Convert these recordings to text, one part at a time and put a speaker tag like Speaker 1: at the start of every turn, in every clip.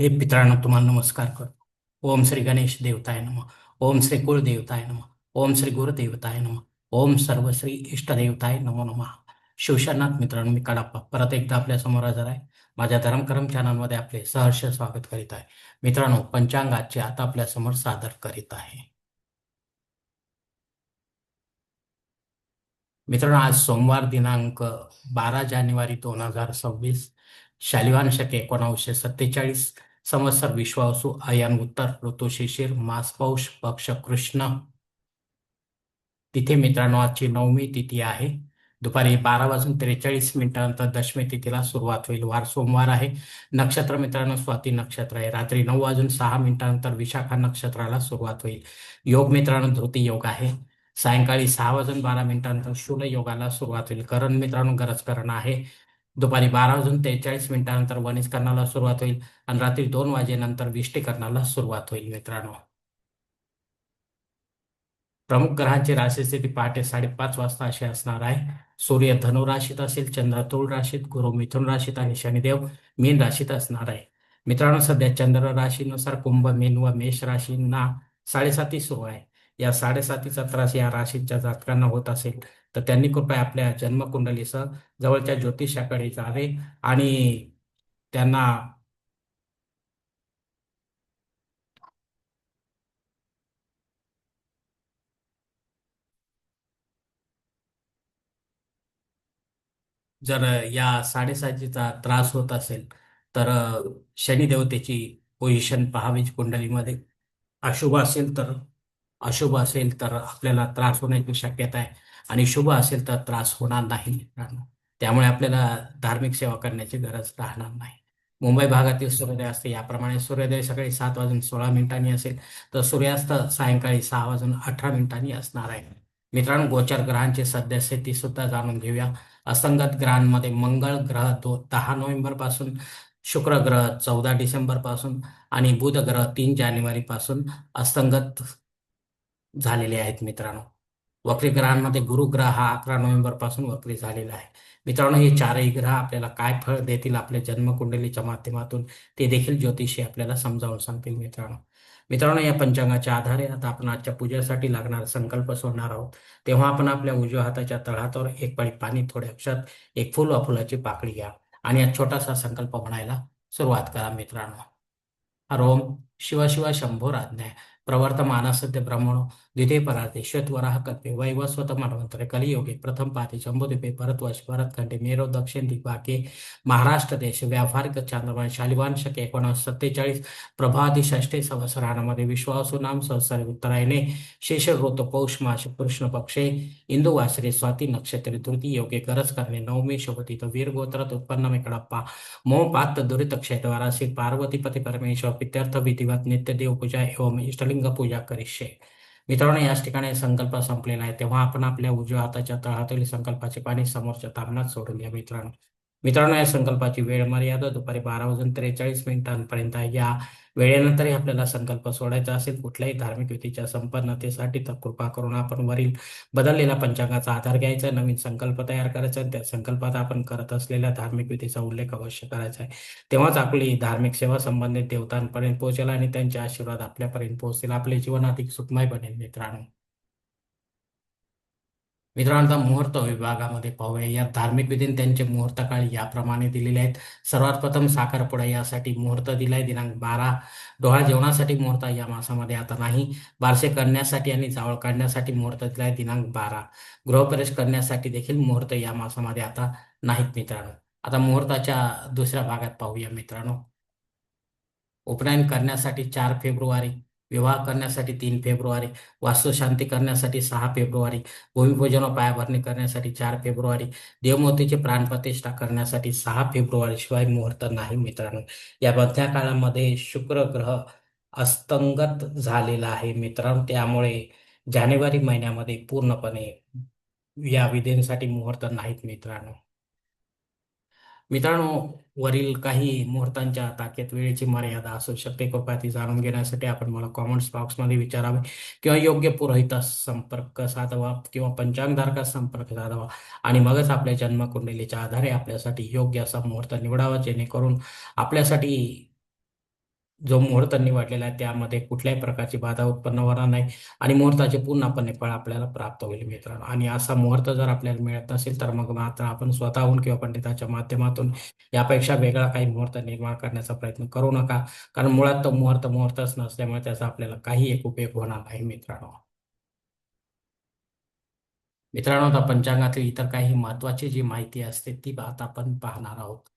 Speaker 1: हे मित्रांनो तुम्हाला नमस्कार करतो. ओम श्री गणेश देवताय नम. ओम श्री कुळदेवताय नम. ओम श्री गुरुदेवताय नम. ओम सर्व श्री इष्टदेवताय नमो नमः. शिवशरनाथ मित्रांनो मी कडाप्पा. परत एकदा आपल्यासमोर हजर आहे. माझ्या धर्मकर्म चॅनलमध्ये आपले सहर्ष स्वागत करीत आहे. मित्रांनो पंचांगाचे आता आपल्यासमोर सादर करीत आहे. मित्रांनो आज सोमवार दिनांक बारा जानेवारी दोन हजार सव्वीस. शालिवान शके एकोणावीसशे सत्तेचाळीस संवत्सर विश्वासू अयान उत्तर ऋतू शिशिर मास पौष पक्ष कृष्ण. तिथे मित्रांनो आजची नवमी तिथी आहे. दुपारी बारा वाजून त्रेचाळीस मिनिटानंतर दशमी तिथीला सुरुवात होईल. वार सोमवार आहे. नक्षत्र मित्रांनो स्वाती नक्षत्र आहे. रात्री नऊ वाजून सहा मिनिटानंतर विशाखा नक्षत्राला सुरुवात होईल. योग मित्रांनो धृती योग आहे. सायंकाळी सहा वाजून बारा मिनिटानंतर शूल योगाला सुरुवात होईल. करण मित्रांनो गरज करण आहे. दुपारी बारा वाजून त्रेचाळीस मिनिटानंतर वनिष्करणाला सुरुवात होईल आणि रात्री दोन वाजेनंतर विष्टीकरणाला सुरुवात होईल मित्रांनो. प्रमुख ग्रहांची राशी स्थिती पहाटे साडेपाच वाजता अशी असणार आहे. सूर्य धनु राशीत असेल चंद्र तुळ राशीत गुरु मिथुन राशीत आणि शनिदेव मीन राशीत असणार आहे. मित्रांनो सध्या चंद्र राशीनुसार कुंभ मीन व मेष राशींना साडेसाती सुरू आहे. या साडेसातीचा त्रास या राशीच्या जातकांना होत असेल तर त्यांनी कृपया आपल्या जन्मकुंडलीसह जवळच्या ज्योतिषाकडे जावे आणि त्यांना जर या साडेसातीचा त्रास होत असेल तर शनिदेवतेची पोझिशन पहावी कुंडलीमध्ये. अशुभ असेल तर अशुभ असेल तर आपल्याला त्रास होण्याची शक्यता आहे. आणि शुभ असेल तर त्रास होणार नाही. मित्रांनो त्यामुळे आपल्याला धार्मिक सेवा करण्याची गरज राहणार नाही. मुंबई भागातील सूर्योदय असते याप्रमाणे सूर्योदय सकाळी सात वाजून सोळा मिनिटांनी असेल तर सूर्यास्त सायंकाळी सहा वाजून अठरा मिनिटांनी असणार आहे. मित्रांनो गोचर ग्रहांची सद्यस्थिती सुद्धा जाणून घेऊया. असंगत ग्रहांमध्ये मंगळ ग्रह दो दहा नोव्हेंबरपासून शुक्र ग्रह चौदा डिसेंबरपासून आणि बुध ग्रह तीन जानेवारी पासून असंगत झालेले आहेत मित्रांनो. वक्री ग्रहांमध्ये गुरुग्रह हा अकरा नोव्हेंबरपासून वक्री झालेला आहे. मित्रांनो हे चारही ग्रह आपल्याला काय फळ देतील आपल्या जन्मकुंडलीच्या माध्यमातून ते देखील ज्योतिषी आपल्याला समजावून सांगतील मित्रांनो. मित्रांनो या पंचांगाच्या आधारे आता आपण आजच्या पूजेसाठी लागणारा संकल्प सोडणार आहोत. तेव्हा आपण आपल्या उजव्या हाताच्या तळहातावर एक पाळी पाणी थोड्या अक्षात एक फुल व फुलाची पाकळी घ्या आणि या छोटासा संकल्प म्हणायला सुरुवात करा मित्रांनो. हरोम शिवा शिवा शंभो आज्ञा प्रवर्तमानसद्य ब्रह्मणो द्वितीय परार्थे श्वेतवराह कल्पे वैवस्वत मनवंतरे कलियोगे प्रथम पाती जम्बूद्वीपे भरतवर्ष भरतखंडे मेरो दक्षिण दिग्भागे महाराष्ट्र देश व्यावहारिक चांद्रमान शालिवान शके एकोणीस सत्तेचाळीस प्रभादी षष्ठे संवत्सरामध्ये विश्वासू नाम संवत्सरे उत्तरायणे शेष ऋतू पौष मास कृष्ण पक्षे इंदू वासरे स्वाती नक्षत्रे तृतीय योगे गरज करणे नवमी शोभतीत वीर गोत्रात उत्पन्न मेकडप्पा मोह पात दुरित क्षेत्रवारासी पार्वतीपती परमेश्वर पित्यर्थ विधिवत नित्य देव पूजा एवं इष्ट शिवलिंग पूजा करीशे. मित्रांनो याच ठिकाणी संकल्प संपलेला आहे. तेव्हा आपण आपल्या उजव्या हाताच्या तळहातील संकल्पाचे पाणी समोरच्या तामनात सोडून द्या मित्रांनो. मित्रांनो या संकल्पाची वेळ मर्यादा दुपारी बारा वाजून त्रेचाळीस मिनिटांपर्यंत आहे. या वेळेनंतरही आपल्याला संकल्प सोडायचा असेल कुठल्याही धार्मिक युतीच्या संपन्नतेसाठी तर कृपा करून आपण वरील बदललेल्या पंचांगाचा आधार घ्यायचा नवीन संकल्प तयार करायचा त्या संकल्पात आपण करत असलेल्या धार्मिक विधीचा उल्लेख अवश्य करायचा आहे. तेव्हाच आपली धार्मिक सेवा संबंधित देवतांपर्यंत पोहोचेल आणि त्यांचे आशीर्वाद आपल्यापर्यंत पोहोचतील. आपले जीवन अधिक सुखमय बनेल मित्रांनो. मित्रांनो मुहूर्त विभागामध्ये पाहूया. या धार्मिक विधीन त्यांचे मुहूर्त काळ याप्रमाणे दिलेले आहेत. सर्वात प्रथम साखरपुडा यासाठी मुहूर्त दिलाय. दिनांक बारा डोळा जेवणासाठी मुहूर्त या मासामध्ये आता नाही. बारसे करण्यासाठी आणि जावळ काढण्यासाठी मुहूर्त दिलाय. दिनांक बारा गृहप्रवेश करण्यासाठी देखील मुहूर्त या मासामध्ये आता नाहीत मित्रांनो. आता मुहूर्ताच्या दुसऱ्या भागात पाहूया मित्रांनो. उपनयन करण्यासाठी चार फेब्रुवारी विवाह करण्यासाठी तीन फेब्रुवारी वास्तुशांती करण्यासाठी सहा फेब्रुवारी भूमिपूजन व पायाभरणी करण्यासाठी चार फेब्रुवारी देवमूर्तीची प्राणप्रतिष्ठा करण्यासाठी सहा फेब्रुवारी शिवाय मुहूर्त नाही मित्रांनो. या मध्या काळामध्ये शुक्र ग्रह अस्तंगत झालेला आहे मित्रांनो. त्यामुळे जानेवारी महिन्यामध्ये पूर्णपणे या विधींसाठी मुहूर्त नाहीत मित्रांनो. मित्रांनो वरील काही मुहूर्तांच्या ताक्यात वेळेची मर्यादा असू शकते. कृपया ती जाणून घेण्यासाठी आपण मला कॉमेंट्स बॉक्समध्ये विचारावे. किंवा योग्य पुरोहितास संपर्क साधावा किंवा पंचांगधारकास संपर्क साधावा. आणि मगच आपल्या जन्मकुंडलीच्या आधारे आपल्यासाठी योग्य असा मुहूर्त निवडावा जेणेकरून आपल्यासाठी जो मुहूर्त निवडलेला आहे त्यामध्ये कुठल्याही प्रकारची बाधा उत्पन्न होणार नाही आणि मुहूर्ताचे पूर्णपणे फळ आपल्याला प्राप्त होईल मित्रांनो. आणि असा मुहूर्त जर आपल्याला मिळत नसेल तर मग मात्र आपण स्वतःहून किंवा पंडिताच्या माध्यमातून यापेक्षा वेगळा काही मुहूर्त निर्माण करण्याचा प्रयत्न करू नका. कारण मुळात तो मुहूर्त मुहूर्तच नसल्यामुळे त्याचा आपल्याला काही एक उपयोग होणार नाही मित्रांनो. मित्रांनो आता पंचांगातील इतर काही महत्वाची जी माहिती असते ती आता आपण पाहणार आहोत.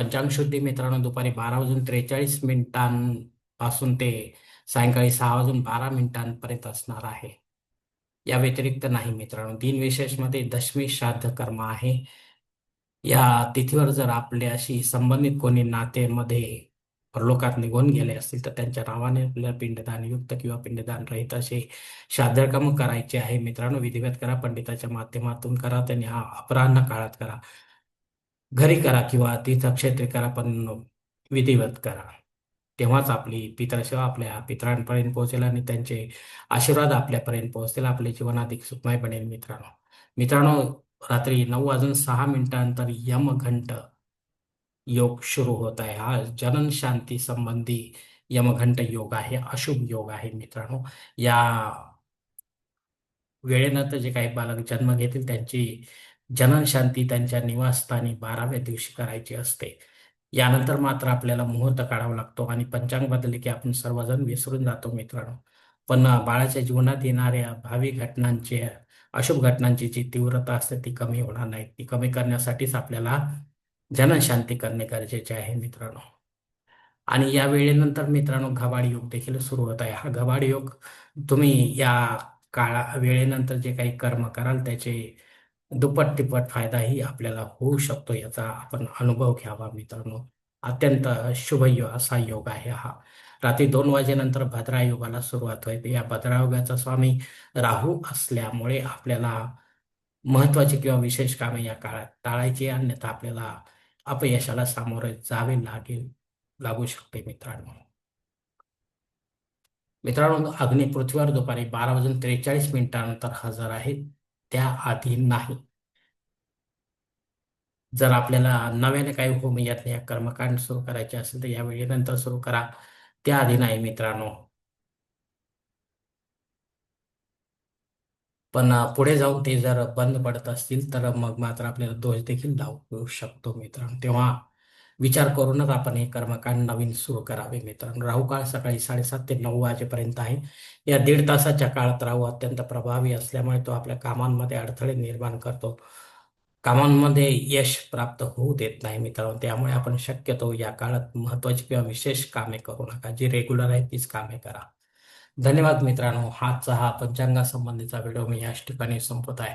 Speaker 1: पंचांग शुद्धी मित्रांनो दुपारी बारा वाजून त्रेचाळीस मिनिटांपासून ते सायंकाळी सहा वाजून बारा मिनिटांपर्यंत असणार आहे. या व्यतिरिक्त नाही मित्रांनो दिनविशेषमध्ये दशमी श्राद्ध कर्म आहे. या तिथीवर जर आपल्याशी संबंधित कोणी नातेमध्ये परलोकात निघून गेले असतील तर त्यांच्या नावाने आपल्याला पिंडदान युक्त किंवा पिंडदान रहित असे श्राद्धकर्म करायचे आहे. मित्रांनो विधिवत करा पंडिताच्या माध्यमातून करा त्यांनी हा अपराह्न काळात करा. घरी करा किंवा तीर्थक्षेत्री करा पण विधिवत करा. तेव्हाच आपली पितरसेवा आपल्या पितरांपर्यंत पोहोचेल आणि त्यांचे आशीर्वाद आपल्यापर्यंत पोहोचतील. आपले जीवन अधिक सुखमय बनेल मित्रांनो. मित्रांनो रात्री नऊ वाजून सहा मिनिटांनंतर यमघंट योग सुरू होत आहे. हा जनन शांती संबंधी यमघंट योग आहे अशुभ योग आहे मित्रांनो. या वेळेनंतर जे काही बालक जन्म घेतील त्यांची जननशांती त्यांच्या निवासस्थानी बाराव्या दिवशी करायची असते. यानंतर मात्र आपल्याला मुहूर्त काढावा लागतो आणि पंचांग बदलले की आपण सर्वजण विसरून जातो मित्रांनो. पण बाळाच्या जीवनात येणाऱ्या भावी घटनांचे अशुभ घटनांची जी तीव्रता असते ती कमी होणार नाही. ती कमी करण्यासाठीच आपल्याला जनशांती करणे गरजेचे आहे मित्रांनो. आणि या वेळेनंतर मित्रांनो घबाड योग देखील सुरू होत आहे. हा घबाड योग तुम्ही या काळा वेळेनंतर जे काही कर्म कराल त्याचे दुप्पट तिप्पट फायदाही आपल्याला होऊ शकतो याचा आपण अनुभव घ्यावा मित्रांनो. अत्यंत शुभ यो असा योग आहे हा. रात्री दोन वाजेनंतर भद्रा योगाला सुरुवात होते. या भद्रा योगाचा स्वामी राहू असल्यामुळे आपल्याला महत्वाची किंवा विशेष कामे या काळात टाळायची अन्यथा आपल्याला अपयशाला सामोरे जावे लागेल लागू शकते मित्रांनो. मित्रांनो अग्नी पृथ्वीवर दुपारी बारा वाजून त्रेचाळीस मिनिटानंतर हजर त्या आधी नाही. जर आपल्याला नव्याने काही होम या कर्मकांड सुरू करायचे असेल तर या वेळेनंतर सुरू करा. त्या आधी नाही मित्रांनो. पण पुढे जाऊन ते जर बंद पडत असतील तर मग मात्र आपल्याला दोष देखील लावू शकतो मित्रांनो. तेव्हा विचार करूनच आपण हे कर्मकांड नवीन सुरू करावे मित्रांनो. राहू काळ सकाळी साडेसात ते नऊ वाजेपर्यंत आहे. या दीड तासाच्या काळात राहू अत्यंत प्रभावी असल्यामुळे तो आपल्या कामांमध्ये अडथळे निर्माण करतो. कामांमध्ये यश प्राप्त होऊ देत नाही मित्रांनो. त्यामुळे आपण शक्यतो या काळात महत्वाची किंवा विशेष कामे करू नका. जी रेग्युलर आहे तीच कामे करा. धन्यवाद मित्रांनो. हाचा हा पंचांगासंबंधीचा व्हिडिओ मी याच ठिकाणी संपत आहे.